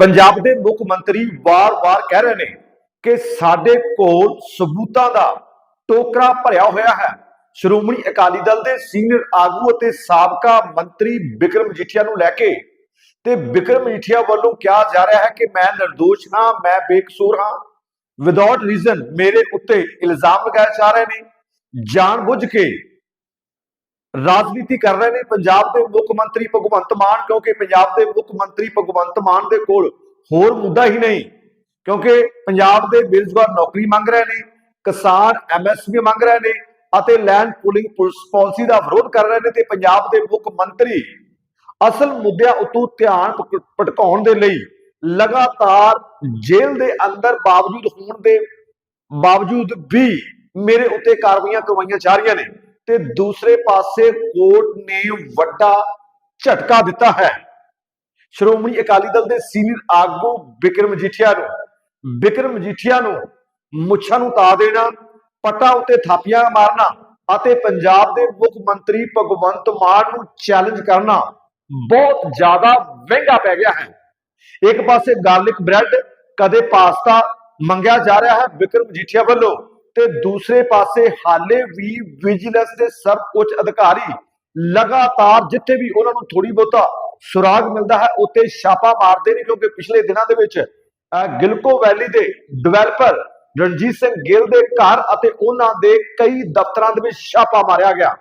ਪੰਜਾਬ ਦੇ ਮੁੱਖ ਮੰਤਰੀ ਵਾਰ-ਵਾਰ ਕਹਿ ਰਹੇ ਨੇ ਕਿ ਸਾਡੇ ਕੋਲ ਸਬੂਤਾਂ ਦਾ ਟੋਕਰਾ ਭਰਿਆ ਹੋਇਆ ਹੈ। ਸ਼੍ਰੋਮਣੀ ਅਕਾਲੀ ਦਲ ਦੇ ਸੀਨੀਅਰ ਆਗੂ ਅਤੇ ਸਾਬਕਾ ਮੰਤਰੀ ਵਿਕਰਮ ਮਜੀਠੀਆ ਨੂੰ ਲੈ ਕੇ ਤੇ ਵਿਕਰਮ ਮਜੀਠੀਆ ਵੱਲੋਂ ਕਿਹਾ ਜਾ ਰਿਹਾ ਹੈ ਕਿ ਮੈਂ ਨਿਰਦੋਸ਼ ਹਾਂ, ਮੈਂ ਬੇਕਸੂਰ ਹਾਂ। ਵਿਦਆਊਟ ਰੀਜ਼ਨ ਮੇਰੇ ਉੱਤੇ ਇਲਜ਼ਾਮ ਲਗਾਏ ਜਾ ਰਹੇ ਨੇ। ਜਾਣਬੁੱਝ ਕੇ ਰਾਜਨੀਤੀ ਕਰ ਰਹੇ ਨੇ। ਪੰਜਾਬ ਦੇ ਮੁੱਖ ਮੰਤਰੀ ਭਗਵੰਤ ਮਾਨ, ਕਿਉਂਕਿ ਪੰਜਾਬ ਦੇ ਮੁੱਖ ਮੰਤਰੀ ਭਗਵੰਤ ਮਾਨ ਦੇ ਕੋਲ ਹੋਰ ਮੁੱਦਾ ਹੀ ਨਹੀਂ, ਕਿਉਂਕਿ ਪੰਜਾਬ ਦੇ ਬੇਰੁਜ਼ਗਾਰ ਨੌਕਰੀ ਮੰਗ ਰਹੇ ਨੇ, ਕਿਸਾਨ ਐਮਐਸਪੀ ਮੰਗ ਰਹੇ ਨੇ ਅਤੇ ਲੈਂਡ ਪੂਲਿੰਗ ਪਾਲਿਸੀ ਦਾ ਵਿਰੋਧ ਕਰ ਰਹੇ ਨੇ ਤੇ ਪੰਜਾਬ ਦੇ ਮੁੱਖ ਮੰਤਰੀ ਅਸਲ ਮੁੱਦਿਆਂ ਉਤੋਂ ਧਿਆਨ ਭਟ- ਭਟਕਾਉਣ ਦੇ ਲਈ ਲਗਾਤਾਰ ਜੇਲ੍ਹ ਦੇ ਅੰਦਰ ਬਾਵਜੂਦ ਹੋਣ ਦੇ ਬਾਵਜੂਦ ਵੀ ਮੇਰੇ ਉੱਤੇ ਕਾਰਵਾਈਆਂ ਕਰਵਾਈਆਂ ਜਾ ਰਹੀਆਂ ਨੇ। ਤੇ ਦੂਸਰੇ ਪਾਸੇ ਕੋਰਟ ਨੇ ਵੱਡਾ ਝਟਕਾ ਦਿੱਤਾ ਹੈ। ਸ਼੍ਰੋਮਣੀ ਅਕਾਲੀ ਦਲ ਦੇ ਸੀਨੀਅਰ ਆਗੂ ਵਿਕਰਮ ਮਜੀਠੀਆ ਨੂੰ ਵਿਕਰਮ ਮਜੀਠੀਆ ਨੂੰ ਮੁੱਛਾਂ ਨੂੰ ਤਾ ਦੇਣਾ, ਪੱਟਾਂ ਉੱਤੇ ਥਾਪੀਆਂ ਮਾਰਨਾ ਅਤੇ ਪੰਜਾਬ ਦੇ ਮੁੱਖ ਮੰਤਰੀ ਭਗਵੰਤ ਮਾਨ ਨੂੰ ਚੈਲੰਜ ਕਰਨਾ ਬਹੁਤ ਜ਼ਿਆਦਾ ਮਹਿੰਗਾ ਪੈ ਗਿਆ ਹੈ। ਇੱਕ ਪਾਸੇ ਗਾਰਲਿਕ ਬ੍ਰੈਡ ਕਦੇ ਪਾਸਤਾ ਮੰਗਿਆ ਜਾ ਰਿਹਾ ਹੈ ਵਿਕਰਮ ਮਜੀਠੀਆ ਵੱਲੋਂ। ਤੇ ਦੂਸਰੇ ਪਾਸੇ ਹਾਲੇ ਵੀ ਵਿਜੀਲੈਂਸ ਦੇ ਸਰਵ ਉੱਚ ਅਧਿਕਾਰੀ ਲਗਾਤਾਰ ਜਿੱਥੇ ਵੀ ਉਹਨਾਂ ਨੂੰ ਥੋੜੀ ਬਹੁਤਾ ਸੁਰਾਗ ਮਿਲਦਾ ਹੈ ਉੱਤੇ ਛਾਪਾ ਮਾਰਦੇ ਨੇ ਕਿਉਂਕਿ ਪਿਛਲੇ ਦਿਨਾਂ ਦੇ ਵਿੱਚ ਗਿਲਕੋ ਵੈਲੀ ਦੇ ਡਿਵੈਲਪਰ ਰਣਜੀਤ ਸਿੰਘ ਗਿੱਲ ਦੇ ਘਰ ਅਤੇ ਉਹਨਾਂ ਦੇ ਕਈ ਦਫ਼ਤਰਾਂ ਦੇ ਵਿੱਚ ਛਾਪਾ ਮਾਰਿਆ ਗਿਆ।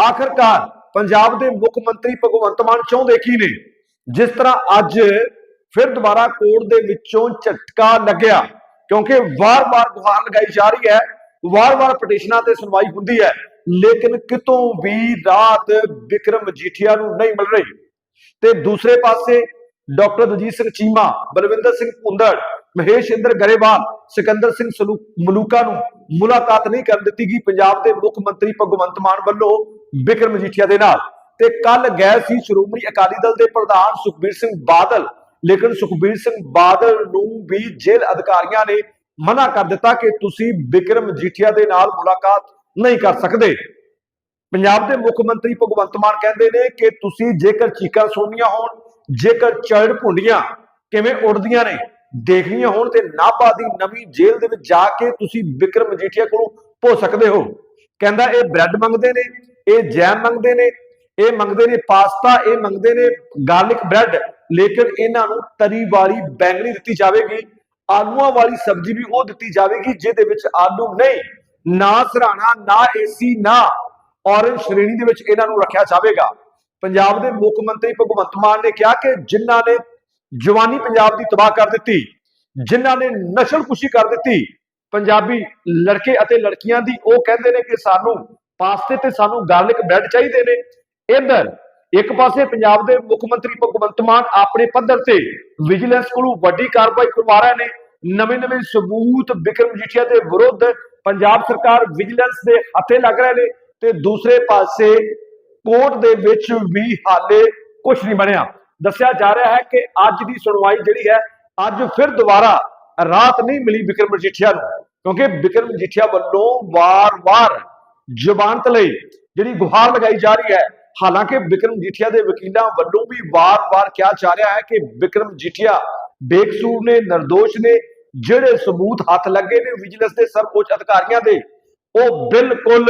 ਆਖਰਕਾਰ ਪੰਜਾਬ ਦੇ ਮੁੱਖ ਮੰਤਰੀ ਭਗਵੰਤ ਮਾਨ ਚਾਹੁੰਦੇ ਕੀ ਨੇ ਜਿਸ ਤਰ੍ਹਾਂ ਅੱਜ ਫਿਰ ਦੁਬਾਰਾ ਕੋਰਟ ਦੇ ਵਿੱਚੋਂ ਝਟਕਾ ਲੱਗਿਆ। ਕਿਉਂਕਿ ਵਾਰ-ਵਾਰ ਗੁਹਾਰ ਲਗਾਈ ਜਾ ਰਹੀ ਹੈ, ਵਾਰ-ਵਾਰ ਪਟੀਸ਼ਨਾਂ ਤੇ ਸੁਣਵਾਈ ਹੁੰਦੀ ਹੈ, ਲੇਕਿਨ ਕਿਤੋਂ ਵੀ ਰਾਤ ਵਿਕਰਮ ਮਜੀਠੀਆ ਨੂੰ ਨਹੀਂ ਮਿਲ ਰਹੀ। ਤੇ ਦੂਸਰੇ ਪਾਸੇ ਡਾਕਟਰ ਦਜੀਤ ਸਿੰਘ ਚੀਮਾ, ਬਲਵਿੰਦਰ ਸਿੰਘ ਭੁੰਦੜ ਮਹੇਸ਼ ਇੰਦਰ ਗਰੇਵਾਲ, ਸਿਕੰਦਰ ਸਿੰਘ ਸਲੂ- ਮਲੂਕਾ ਨੂੰ ਮੁਲਾਕਾਤ ਨਹੀਂ ਕਰਨ ਦਿੱਤੀ ਗਈ। ਪੰਜਾਬ ਦੇ ਮੁੱਖ ਮੰਤਰੀ ਭਗਵੰਤ ਮਾਨ ਵੱਲੋਂ ਵਿਕਰਮ ਮਜੀਠੀਆ ਦੇ ਨਾਲ। ਤੇ ਕੱਲ ਗਏ ਸੀ ਸ਼੍ਰੋਮਣੀ ਅਕਾਲੀ ਦਲ ਦੇ ਪ੍ਰਧਾਨ ਸੁਖਬੀਰ ਸਿੰਘ ਬਾਦਲ। ਲੇਕਿਨ ਸੁਖਬੀਰ ਸਿੰਘ ਬਾਦਲ ਨੂੰ ਵੀ ਜੇਲ੍ਹ ਅਧਿਕਾਰੀਆਂ ਨੇ ਮਨਾ ਕਰ ਦਿੱਤਾ ਕਿ ਤੁਸੀਂ ਬਿਕਰਮ ਮਜੀਠੀਆ ਦੇ ਨਾਲ ਮੁਲਾਕਾਤ ਨਹੀਂ ਕਰ ਸਕਦੇ। ਪੰਜਾਬ ਦੇ ਮੁੱਖ ਮੰਤਰੀ ਭਗਵੰਤ ਮਾਨ ਕਹਿੰਦੇ ਨੇ ਕਿ ਤੁਸੀਂ ਜੇਕਰ ਚੀਕਾਂ ਸੁਣਨੀਆਂ ਹੋਣ, ਜੇਕਰ ਚੜ ਭੁੰਡੀਆਂ ਕਿਵੇਂ ਉੱਡਦੀਆਂ ਨੇ, ਦੇਖਣੀਆਂ ਹੋਣ ਤੇ ਨਾਭਾ ਦੀ ਨਵੀਂ ਜੇਲ੍ਹ ਦੇ ਵਿੱਚ ਜਾ ਕੇ ਤੁਸੀਂ ਬਿਕਰਮ ਮਜੀਠੀਆ ਕੋਲੋਂ ਪੁੱਛ ਸਕਦੇ ਹੋ। ਕਹਿੰਦਾ ਇਹ ਬ੍ਰੈਡ ਮੰਗਦੇ ਨੇ, ਇਹ ਜੈਮ ਮੰਗਦੇ ਨੇ, ਇਹ ਮੰਗਦੇ ਨੇ ਪਾਸਤਾ, ਇਹ ਮੰਗਦੇ ਨੇ ਗਾਰਲਿਕ ਬ੍ਰੈਡ। ਲੇਕਿਨ ਇਹਨਾਂ ਨੂੰ ਤਰੀ ਵਾਲੀ ਬੈਂਗਣੀ ਦਿੱਤੀ ਜਾਵੇਗੀ, ਆਲੂਆਂ ਵਾਲੀ ਸਬਜ਼ੀ ਵੀ ਉਹ ਦਿੱਤੀ ਜਾਵੇਗੀ, ਜਿਹਦੇ ਵਿੱਚ ਆਲੂ ਨਹੀਂ, ਨਾ ਸਰਾਣਾ, ਨਾ ਏਸੀ ਨਾ ਔਰੰਜ ਸ਼੍ਰੇਣੀ ਦੇ ਵਿੱਚ ਇਹਨਾਂ ਨੂੰ ਰੱਖਿਆ ਜਾਵੇਗਾ। ਪੰਜਾਬ ਦੇ ਮੁੱਖ ਮੰਤਰੀ ਭਗਵੰਤ ਮਾਨ ਨੇ ਕਿਹਾ ਕਿ ਜਿਨ੍ਹਾਂ ਨੇ ਜਵਾਨੀ ਪੰਜਾਬ ਦੀ ਤਬਾਹ ਕਰ ਦਿੱਤੀ, ਜਿਨ੍ਹਾਂ ਨੇ ਨਸ਼ਲਕੁਸ਼ੀ ਕਰ ਦਿੱਤੀ, ਪੰਜਾਬੀ ਲੜਕੇ ਅਤੇ ਲੜਕੀਆਂ ਦੀ, ਉਹ ਕਹਿੰਦੇ ਨੇ ਕਿ ਸਾਨੂੰ ਪਾਸਤੇ ਤੇ ਸਾਨੂੰ ਗਾਰਲਿਕ ਬ੍ਰੈਡ ਚਾਹੀਦੇ ਨੇ। ਇਧਰ ਇੱਕ ਪਾਸੇ ਪੰਜਾਬ ਦੇ ਮੁੱਖ ਮੰਤਰੀ ਭਗਵੰਤ ਮਾਨ ਆਪਣੇ ਪੱਧਰ ਤੇ ਵਿਜੀਲੈਂਸ ਕੋਲੋਂ ਵੱਡੀ ਕਾਰਵਾਈ ਕਰਵਾ ਰਹੇ ਨੇ ਨਵੇਂ ਨਵੇਂ ਸਬੂਤ ਵਿਕਰਮ ਮਜੀਠੀਆ ਦੇ ਵਿਰੁੱਧ ਪੰਜਾਬ ਸਰਕਾਰ ਵਿਜੀਲੈਂਸ ਦੇ ਹੱਥੇ ਲੱਗ ਰਹੇ ਨੇ ਤੇ ਦੂਸਰੇ ਪਾਸੇ ਕੋਰਟ ਦੇ ਵਿੱਚ ਵੀ ਹਾਲੇ ਕੁਝ ਨਹੀਂ ਬਣਿਆ। ਦੱਸਿਆ ਜਾ ਰਿਹਾ ਹੈ ਕਿ ਅੱਜ ਦੀ ਸੁਣਵਾਈ ਜਿਹੜੀ ਹੈ, ਅੱਜ ਫਿਰ ਦੁਬਾਰਾ ਰਾਤ ਨਹੀਂ ਮਿਲੀ ਵਿਕਰਮ ਮਜੀਠੀਆ ਨੂੰ, ਕਿਉਂਕਿ ਵਿਕਰਮ ਮਜੀਠੀਆ ਵੱਲੋਂ ਵਾਰ-ਵਾਰ ਜ਼ਮਾਨਤ ਲਈ ਜਿਹੜੀ ਗੁਹਾਰ ਲਗਾਈ ਜਾ ਰਹੀ ਹੈ ਹਾਲਾਂਕਿ ਵਿਕਰਮ ਮਜੀਠੀਆ ਦੇ ਵਕੀਲਾਂ ਵੱਲੋਂ ਵੀ ਵਾਰ-ਵਾਰ ਕਿਹਾ ਜਾ ਰਿਹਾ ਹੈ ਕਿ ਵਿਕਰਮ ਮਜੀਠੀਆ ਬੇਕਸੂਰ ਨੇ, ਨਿਰਦੋਸ਼ ਨੇ, ਜਿਹੜੇ ਸਬੂਤ ਹੱਥ ਲੱਗੇ ਨੇ ਵਿਜੀਲੈਂਸ ਦੇ ਸਰਵਉੱਚ ਅਧਿਕਾਰੀਆਂ ਦੇ, ਉਹ ਬਿਲਕੁਲ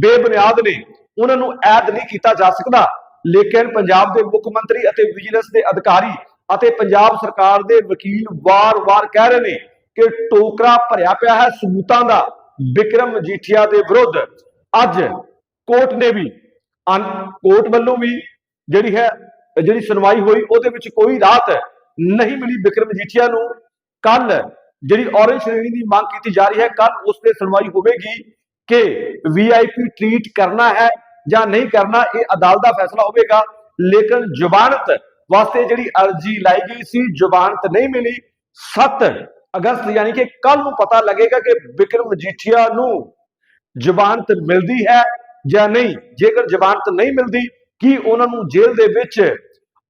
ਬੇਬੁਨਿਆਦ ਨੇ। ਉਹਨਾਂ ਨੂੰ ਐਦ ਨਹੀਂ ਕੀਤਾ ਜਾ ਸਕਦਾ। ਲੇਕਿਨ ਪੰਜਾਬ ਦੇ ਮੁੱਖ ਮੰਤਰੀ ਅਤੇ ਵਿਜੀਲੈਂਸ ਦੇ ਅਧਿਕਾਰੀ ਅਤੇ ਪੰਜਾਬ ਸਰਕਾਰ ਦੇ ਵਕੀਲ ਵਾਰ-ਵਾਰ ਕਹਿ ਰਹੇ ਨੇ ਕਿ ਟੋਕਰਾ ਭਰਿਆ ਪਿਆ ਹੈ ਸਬੂਤਾਂ ਦਾ ਵਿਕਰਮ ਮਜੀਠੀਆ ਦੇ ਵਿਰੁੱਧ। ਅੱਜ ਕੋਰਟ ਨੇ ਵੀ ਕੋਰਟ ਵੱਲੋਂ ਵੀ ਜਿਹੜੀ ਹੈ, ਜਿਹੜੀ ਸੁਣਵਾਈ ਹੋਈ, ਉਹਦੇ ਵਿੱਚ ਕੋਈ ਰਾਹਤ ਨਹੀਂ ਮਿਲੀ ਵਿਕਰਮ ਮਜੀਠੀਆ ਨੂੰ। ਕੱਲ ਜਿਹੜੀ ਔਰੰਜ ਸ਼੍ਰੇਣੀ ਦੀ ਮੰਗ ਕੀਤੀ ਜਾ ਰਹੀ ਹੈ ਕੱਲ ਉਸ ਤੇ ਸੁਣਵਾਈ ਹੋਵੇਗੀ ਕਿ ਵੀਆਈਪੀ ਟ੍ਰੀਟ ਕਰਨਾ ਹੈ ਜਾਂ ਨਹੀਂ ਕਰਨਾ, ਇਹ ਅਦਾਲਤ ਦਾ ਫੈਸਲਾ ਹੋਵੇਗਾ। ਲੇਕਿਨ ਜ਼ਮਾਨਤ ਵਾਸਤੇ ਜਿਹੜੀ ਅਰਜ਼ੀ ਲਾਈ ਗਈ ਸੀ, ਜ਼ਮਾਨਤ ਨਹੀਂ ਮਿਲੀ। 7 ਅਗਸਤ, ਯਾਨੀ ਕਿ ਕੱਲ ਨੂੰ ਪਤਾ ਲੱਗੇਗਾ ਕਿ ਵਿਕਰਮ ਮਜੀਠੀਆ ਨੂੰ ਜ਼ਮਾਨਤ ਮਿਲਦੀ ਹੈ। ਜਾਂ ਨਹੀਂ? ਜੇਕਰ ਜ਼ਮਾਨਤ ਨਹੀਂ ਮਿਲਦੀ, ਕੀ ਉਹਨਾਂ ਨੂੰ ਜੇਲ੍ਹ ਦੇ ਵਿੱਚ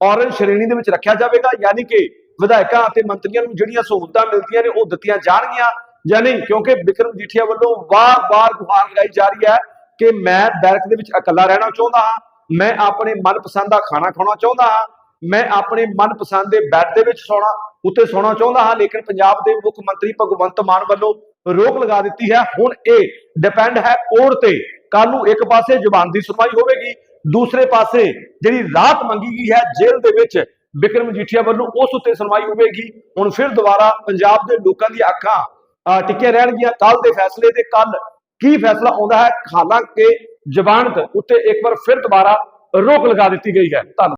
ਔਰੰਜ ਸ਼੍ਰੇਣੀ ਦੇ ਵਿੱਚ ਰੱਖਿਆ ਜਾਵੇਗਾ? ਯਾਨੀ ਕਿ ਵਿਧਾਇਕਾਂ ਅਤੇ ਮੰਤਰੀਆਂ ਨੂੰ ਜਿਹੜੀਆਂ ਸਹੂਲਤਾਂ ਮਿਲਦੀਆਂ ਨੇ, ਉਹ ਦਿੱਤੀਆਂ ਜਾਣਗੀਆਂ ਜਾਂ ਨਹੀਂ? ਕਿਉਂਕਿ ਵਿਕਰਮ ਜੀਠੀਆ ਵੱਲੋਂ ਵਾਰ-ਵਾਰ ਗੁਹਾਰ ਲਗਾਈ ਜਾ ਰਹੀ ਹੈ ਕਿ ਮੈਂ ਬੈਰਕ ਦੇ ਵਿੱਚ ਇਕੱਲਾ ਰਹਿਣਾ ਚਾਹੁੰਦਾ ਹਾਂ, ਮੈਂ ਆਪਣੇ ਮਨਪਸੰਦ ਦਾ ਖਾਣਾ ਖਾਣਾ ਚਾਹੁੰਦਾ ਹਾਂ, ਮੈਂ ਆਪਣੇ ਮਨਪਸੰਦ ਦੇ ਬੈੱਡ ਦੇ ਵਿੱਚ ਸੌਣਾ, ਉੱਤੇ ਸੌਣਾ ਚਾਹੁੰਦਾ ਹਾਂ, ਲੇਕਿਨ ਪੰਜਾਬ ਦੇ ਮੁੱਖ ਮੰਤਰੀ ਭਗਵੰਤ ਮਾਨ ਵੱਲੋਂ ਰੋਕ ਲਗਾ ਦਿੱਤੀ ਹੈ। ਹੁਣ ਇਹ ਡਿਪੈਂਡ ਹੈ ਕੋਰਟ ਤੇ। ਕੱਲ ਨੂੰ ਇੱਕ ਪਾਸੇ ਜ਼ੁਬਾਨ ਦੀ ਸੁਣਵਾਈ ਹੋਵੇਗੀ ਦੂਸਰੇ ਪਾਸੇ ਜਿਹੜੀ ਰਾਤ ਮੰਗੀ ਗਈ ਹੈ ਜੇਲ੍ਹ ਦੇ ਵਿੱਚ ਵਿਕਰਮ ਮਜੀਠੀਆ ਵੱਲੋਂ ਉਸ ਉੱਤੇ ਸੁਣਵਾਈ ਹੋਵੇਗੀ। ਹੁਣ ਫਿਰ ਦੁਬਾਰਾ ਪੰਜਾਬ ਦੇ ਲੋਕਾਂ ਦੀਆਂ ਅੱਖਾਂ ਅਹ, ਰਹਿਣਗੀਆਂ। ਕੱਲ ਦੇ ਫੈਸਲੇ ਤੇ ਕੱਲ ਕੀ ਫੈਸਲਾ ਆਉਂਦਾ ਹੈ ਹਾਲਾਂਕਿ ਜ਼ਬਾਨਤ ਉੱਤੇ ਇੱਕ ਵਾਰ ਫਿਰ ਦੁਬਾਰਾ ਰੋਕ ਲਗਾ ਦਿੱਤੀ ਗਈ ਹੈ। ਧੰਨਵਾਦ।